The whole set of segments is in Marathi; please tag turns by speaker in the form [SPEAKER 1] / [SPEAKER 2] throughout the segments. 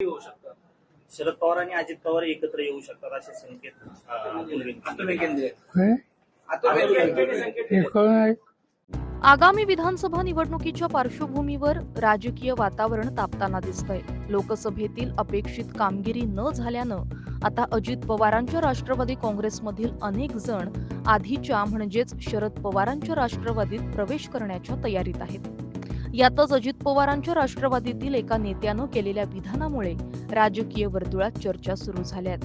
[SPEAKER 1] होऊ शकतं
[SPEAKER 2] शरद पवार आणि अजित पवार एकत्र येऊ शकतात असे संकेत अतुल
[SPEAKER 1] अतुल संकेत
[SPEAKER 3] हे
[SPEAKER 4] आगामी विधानसभा निवडणुकीच्या पार्श्वभूमीवर राजकीय वातावरण तापताना दिसतंय. लोकसभेतील अपेक्षित कामगिरी न झाल्यानं आता अजित पवारांच्या राष्ट्रवादी काँग्रेसमधील अनेक जण आधीच्या म्हणजेच शरद पवारांच्या राष्ट्रवादीत प्रवेश करण्याच्या तयारीत आहेत. यातच अजित पवारांच्या राष्ट्रवादीतील एका नेत्यानं केलेल्या विधानामुळे राजकीय वर्तुळात चर्चा सुरू झाल्यात.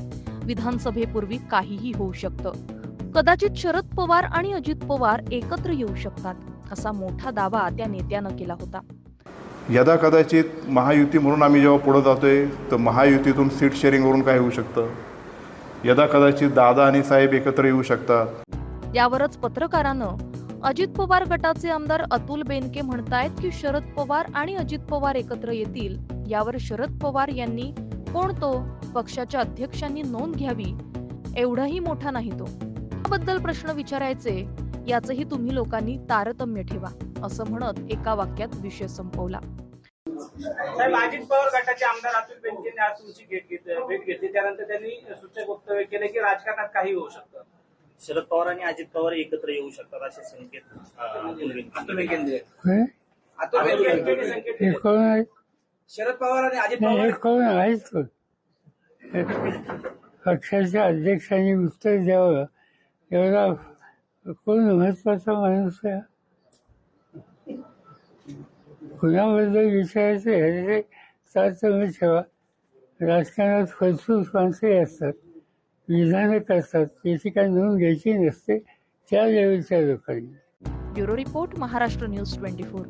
[SPEAKER 4] विधानसभेपूर्वी काहीही होऊ शकतं. कदाचित शरद पवार आणि अजित पवार एकत्र येऊ शकतात असा मोठा दावा त्या नेत्यानं केला होता.
[SPEAKER 5] यदा कदाचित महायुती म्हणून आम्ही जेव्हा पुढं जातोय तर महायुतीतून सीट शेअरिंगवरून काय होऊ शकतं? यदा कदाचित दादा आणि साहेब एकत्र येऊ शकतात.
[SPEAKER 4] यावरच पत्रकारानं अजित पवार गटाचे आमदार अतुल बेनके म्हणतायत की शरद पवार आणि अजित पवार एकत्र येतील. यावर शरद पवार यांनी कोण तो? पक्षाच्या अध्यक्षांनी नोंद घ्यावी. एवढाही मोठा नाही तो. याबद्दल प्रश्न विचारायचे. याचंही तुम्ही लोकांनी तारतम्य ठेवा. असं म्हणत एका वाक्यात विषय संपवला.
[SPEAKER 1] साहेब अजित पवार गटाचे आमदार अतुल बेनकेंनी आज तुमची भेट घेतली. त्यानंतर त्यांनी सूचक वक्तव्य केलं की राजकारणात काही होऊ शकतं.
[SPEAKER 2] शरद पवार आणि अजित पवार एकत्र येऊ शकतात असे संकेत
[SPEAKER 3] हे. कोण आहे
[SPEAKER 1] शरद पवार आणि अजित
[SPEAKER 3] नाही हे
[SPEAKER 1] पवार.
[SPEAKER 3] कोण आहेच कोण हे पक्षाच्या अध्यक्षांनी उत्तर द्यावं एवढा कोण महत्त्वाचा माणूस आहे? कुणाबद्दल विचारायचं? ह्याचे तारतम्य ठेवा. राजकारणात फलसूस माणसंही असतात. विधानं करतात त्याची काही नोंद घ्यायची नसते त्या लेवलच्या लोकांनी.
[SPEAKER 4] Bureau report Maharashtra news twenty four.